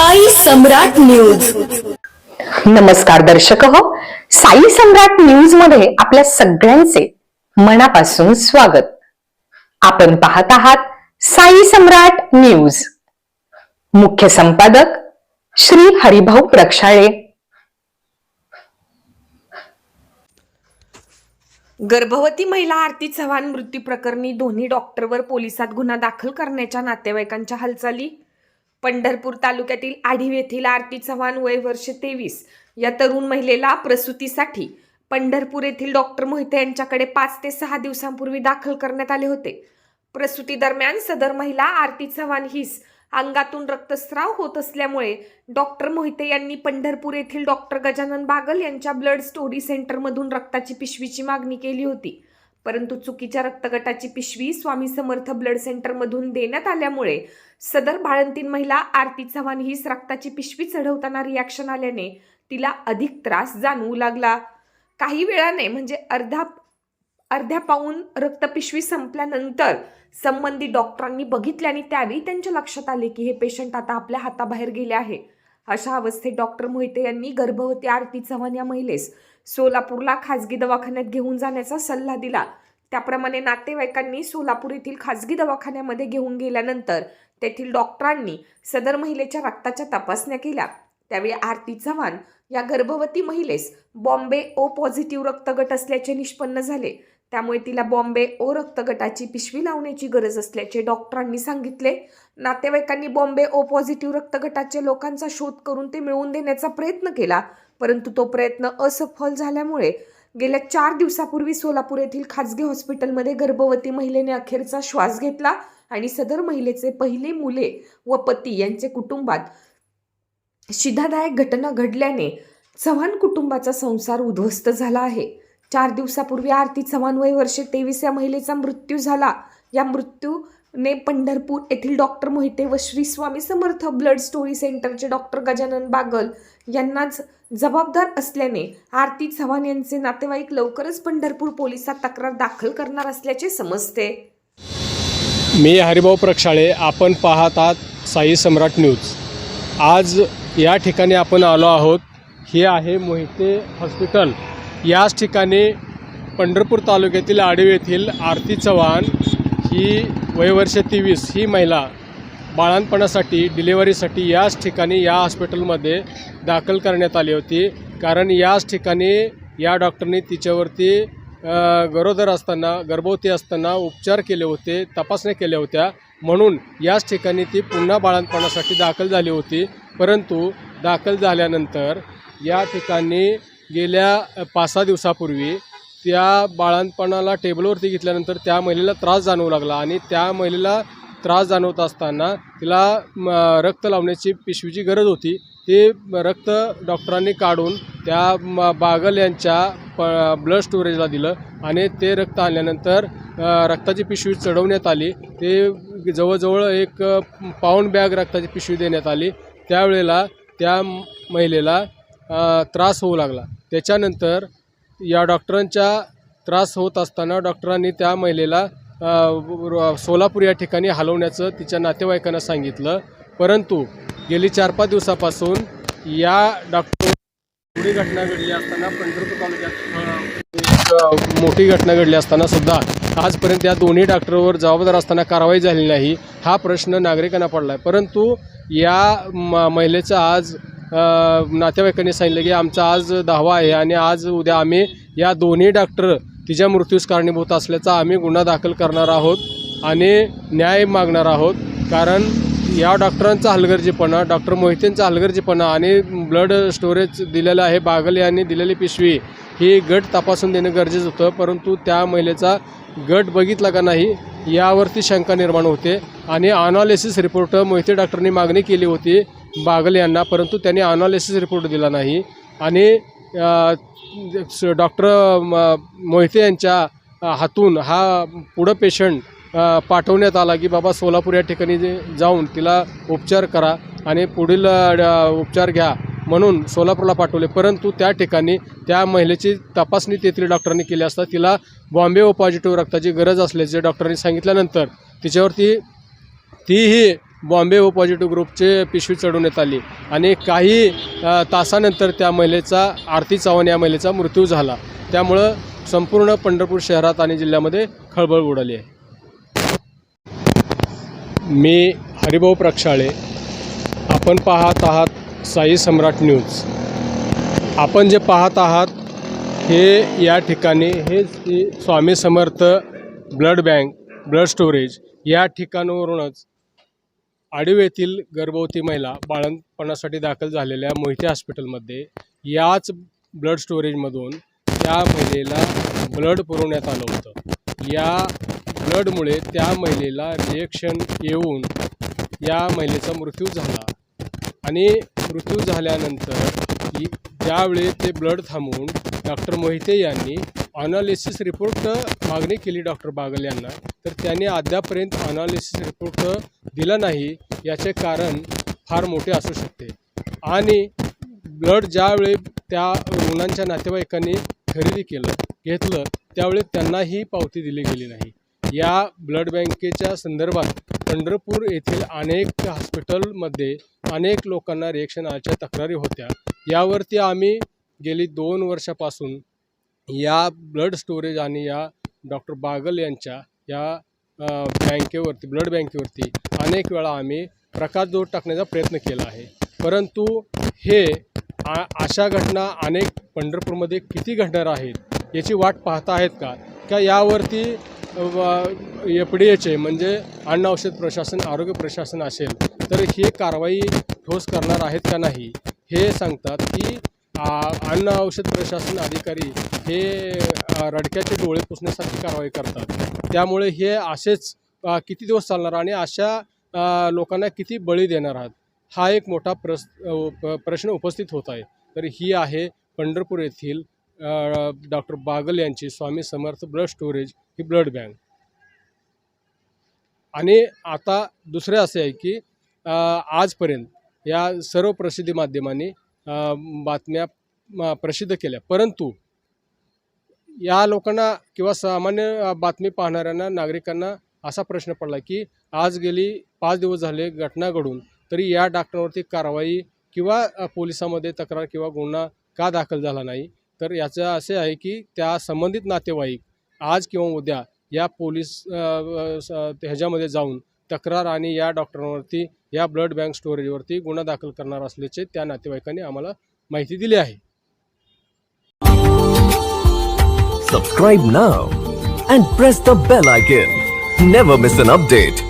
साई सम्राट news. नमस्कार दर्शक हो. साई सम्राट न्यूजमध्ये आपल्या सगळ्यांचे मनापासून स्वागत. आपण पाहत आहात साई सम्राट न्यूज. मुख्य संपादक श्री हरिभाऊ प्रक्षाळे. गर्भवती महिला आरती चव्हाण मृत्यू प्रकरणी दोन्ही डॉक्टरवर पोलिसात गुन्हा दाखल करण्याच्या नातेवाईकांच्या हालचाली. पंढरपूर तालुक्यातील आढीव येथील आरती चव्हाण वय वर्ष तेवीस या तरुण महिलेला प्रसूतीसाठी पंढरपूर येथील डॉक्टर मोहिते यांच्याकडे पाच ते सहा दिवसांपूर्वी दाखल करण्यात आले होते. प्रसूती दरम्यान सदर महिला आरती चव्हाण हीस अंगातून रक्तस्राव होत असल्यामुळे डॉक्टर मोहिते यांनी पंढरपूर येथील डॉक्टर गजानन बागल यांच्या ब्लड स्टोरी सेंटरमधून रक्ताची पिशवीची मागणी केली होती. परंतु चुकीच्या रक्तगटाची पिशवी स्वामी समर्थ ब्लड सेंटरमधून देण्यात आल्यामुळे सदर बाळंतीन महिला आरती चव्हाण हीच रक्ताची पिशवी चढवताना रिॲक्शन आल्याने तिला अधिक त्रास जाणवू लागला. काही वेळाने म्हणजे अर्धा अर्ध्या पाऊन रक्तपिशवी संपल्यानंतर संबंधित डॉक्टरांनी बघितल्याने त्यावेळी त्यांच्या लक्षात आले की हे पेशंट आता आपल्या हाताबाहेर गेले आहे. अशा अवस्थेत डॉक्टर मोहिते यांनी गर्भवती आरती चव्हाण या महिलेस सोलापूरला खाजगी दवाखान्यात घेऊन जाण्याचा सल्ला दिला. त्याप्रमाणे नातेवाईकांनी सोलापूर येथील खाजगी दवाखान्यामध्ये घेऊन गेल्यानंतर तेथील डॉक्टरांनी सदर महिलेच्या रक्ताच्या तपासण्या केल्या. त्यावेळी आरती चव्हाण या गर्भवती महिलेस बॉम्बे ओ पॉझिटिव्ह रक्तगट असल्याचे निष्पन्न झाले. त्यामुळे तिला बॉम्बे ओ रक्तगटाची पिशवी लावण्याची गरज असल्याचे डॉक्टरांनी सांगितले. नातेवाईकांनी बॉम्बे ओ पॉझिटिव्ह रक्तगटाच्या लोकांचा शोध करून ते मिळवून देण्याचा प्रयत्न केला परंतु तो प्रयत्न असफल झाल्यामुळे गेल्या चार दिवसापूर्वी सोलापूर येथील खाजगी हॉस्पिटलमध्ये गर्भवती महिलेने अखेरचा श्वास घेतला आणि सदर महिलेचे पहिले मुले व पती यांचे कुटुंबात शिधादायक घटना घडल्याने चव्हाण कुटुंबाचा संसार उद्ध्वस्त झाला आहे. चार दिवसापूर्वी आरती चव्हाण वय वर्षे तेवीस या महिलेचा मृत्यू झाला. या मृत्यूने पंढरपूर येथील डॉक्टर मोहिते व श्री स्वामी समर्थ ब्लड स्टोरी सेंटरचे डॉक्टर गजानन बागल यांनाच जबाबदार असल्याने आरती चव्हाण यांचे नातेवाईक लवकरच पंढरपूर पोलिसात तक्रार दाखल करणार असल्याचे समजते. मी हरिभाऊ प्रक्षाळे आपण पाहत आहात साई सम्राट न्यूज. आज या ठिकाणी आपण आलो आहोत. हे आहे मोहिते हॉस्पिटल. याच ठिकाणी पंढरपूर तालुक्यातील आडव येथील आरती चव्हाण ही वयवर्ष तेवीस ही महिला बाळांपणासाठी डिलिव्हरीसाठी याच ठिकाणी या हॉस्पिटलमध्ये दाखल करण्यात आली होती. कारण याच ठिकाणी या डॉक्टरनी तिच्यावरती गरोदर असताना गर्भवती असताना उपचार केले होते तपासण्या केल्या होत्या. म्हणून याच ठिकाणी ती पुन्हा बाळंतपणासाठी दाखल झाली होती. परंतु दाखल झाल्यानंतर या ठिकाणी गेल्या पाच सहा दिवसापूर्वी त्या बाळंतपणाला टेबलवरती घेतल्यानंतर त्या महिलेला त्रास जाणवू लागला आणि त्या महिलेला त्रास जाणवत असताना तिला रक्त लावण्याची पिशवीची गरज होती. ते रक्त डॉक्टरांनी काढून त्या म, बागल यांच्या प ब्लड स्टोरेजला दिलं आणि ते रक्त आणल्यानंतर रक्ताची पिशवी चढवण्यात आली. ते जवळजवळ एक पाऊंड पाऊण बॅग रक्ताची पिशवी देण्यात आली. त्यावेळेला त्या महिलेला त्रास होऊ लागला. त्याच्यानंतर या डॉक्टरांच्या त्रास होत असताना डॉक्टरांनी त्या महिलेला सोलापूर या ठिकाणी हलवण्याचं तिच्या नातेवाईकांना सांगितलं. परंतु गेली चार पाच दिवसापासून या डॉक्टर एवढी घटना घडली असताना पंढरपूर तालुक्यात मोठी घटना घडली असताना सुद्धा आजपर्यंत या दोन्ही डॉक्टरवर जबाबदार असताना कारवाई झाली नाही हा प्रश्न नागरिकांना पडला आहे परंतु या म आज नातेवाईकांनी सांगितलं की आमचा आज दहावा आहे आणि आज उद्या आम्ही या दोन्ही डॉक्टर तिच्या मृत्यूस कारणीभूत असल्याचा आम्ही गुन्हा दाखल करणार आहोत आणि न्याय मागणार आहोत. कारण या डॉक्टरांचा हलगर्जीपणा डॉक्टर मोहितेंचा हलगर्जीपणा आणि ब्लड स्टोरेज दिलेलं आहे बागल यांनी दिलेली पिशवी ही गट तपासून देणं गरजेचं होतं. परंतु त्या महिलेचा गट बघितला का नाही यावरती शंका निर्माण होते. आणि अनालिसिस रिपोर्ट मोहिते डॉक्टरनी मागणी केली होती बागल यांना परंतु त्यांनी अनालिसिस रिपोर्ट दिला नाही. आणि स- डॉक्टर म- मोहिते यांच्या हातून हा पुढं पेशंट पाठवण्यात आला की बाबा सोलापूर या ठिकाणी जाऊन तिला उपचार करा आणि पुढील उपचार घ्या म्हणून सोलापूरला पाठवले. परंतु त्या ठिकाणी त्या महिलेची तपासणी तेथील डॉक्टरांनी केली असता तिला बॉम्बे ओ पॉझिटिव्ह रक्ताची गरज असल्याचे डॉक्टरांनी सांगितल्यानंतर तिच्यावरती तीही बॉम्बे ओ पॉझिटिव्ह ग्रुपचे पिशवी चढवण्यात आली आणि काही तासानंतर त्या महिलेचा आरती चव्हाण या महिलेचा मृत्यू झाला. त्यामुळं संपूर्ण पंढरपूर शहरात आणि जिल्ह्यामध्ये खळबळ उडाली आहे. मी हरिभाऊ प्रक्षाळे. आपण पाहत आहात साई सम्राट न्यूज. आपण जे पाहत आहात हे या ठिकाणी हे Swami Samarth blood bank blood storage या ठिकाणावरूनच आडिव येथील गर्भवती महिला बाळंतपणासाठी दाखल झालेल्या मोहिते हॉस्पिटलमध्ये याच ब्लड स्टोरेजमधून त्या महिलेला ब्लड पुरवण्यात आलं होतं. या ब्लडमुळे त्या महिलेला रिएक्शन येऊन या महिलेचा मृत्यू झाला आणि मृत्यू झाल्यानंतर ज्यावेळी ते ब्लड थांबवून डॉक्टर मोहिते यांनी अनालिसिस रिपोर्ट मागणी केली डॉक्टर बागल यांना. तर त्यांनी अद्यापर्यंत अनालिसिस रिपोर्ट दिला नाही याचे कारण फार मोठे असू शकते. आणि ब्लड ज्यावेळी त्या रुग्णांच्या नातेवाईकांनी खरेदी केलं घेतलं त्यावेळी त्यांनाही पावती दिली गेली नाही. या ब्लड बँकेच्या संदर्भात पंढरपूर येथील अनेक हॉस्पिटलमध्ये अनेक लोकांना रिएक्शन तक्रारी होत्या. यावरती आम्ही गेली दोन वर्षापासून या ब्लड स्टोरेज आणि या डॉक्टर बागल यांच्या या बँकेवरती ब्लड बँकेवरती अनेक वेळा आम्ही प्रकाशदोर टाकण्याचा प्रयत्न केला आहे. परंतु हे आ अशा घटना अनेक पंढरपूरमध्ये किती घडणार आहेत याची वाट पाहता आहेत का? का यावरती एफ डी एचे म्हणजे अन्न औषध प्रशासन आरोग्य प्रशासन असेल तर ही कारवाई ठोस करणार आहेत का नाही हे सांगतात की अन्न औषध प्रशासन अधिकारी हे रडक्याचे डोळे पुसण्यासाठी कारवाई करतात. त्यामुळे हे असेच किती दिवस चालणार आणि अशा लोकांना किती बळी देणार आहात? हा एक मोठा प्रस प- प्रश्न उपस्थित होत आहे. तर ही आहे पंढरपूर येथील डॉक्टर बागल यांची स्वामी समर्थ ब्लड स्टोरेज ही ब्लड बँक. आणि आता दुसरे असे आहे की आजपर्यंत या सर्व प्रसिद्धी माध्यमांनी बातम्या प्रसिद्ध केल्या. परंतु या लोकांना किंवा सामान्य बातमी पाहणाऱ्यांना नागरिकांना असा प्रश्न पडला की आज गेली पाच दिवस झाले घटना घडून तरी या डॉक्टरवरती कारवाई किंवा पोलिसामध्ये तक्रार किंवा गुन्हा का दाखल झाला नाही? तर याचं असे आहे की त्या संबंधित नातेवाईक आज किंवा उद्या या पोलीस ह्याच्यामध्ये जाऊन तक्रार आणि या डॉक्टरांवरती या ब्लड बँक स्टोरेजवरती गुन्हा दाखल करणार असल्याचे त्या नातेवाईकांनी आम्हाला माहिती दिली आहे. सबस्क्राईब ना and press the bell icon never miss an update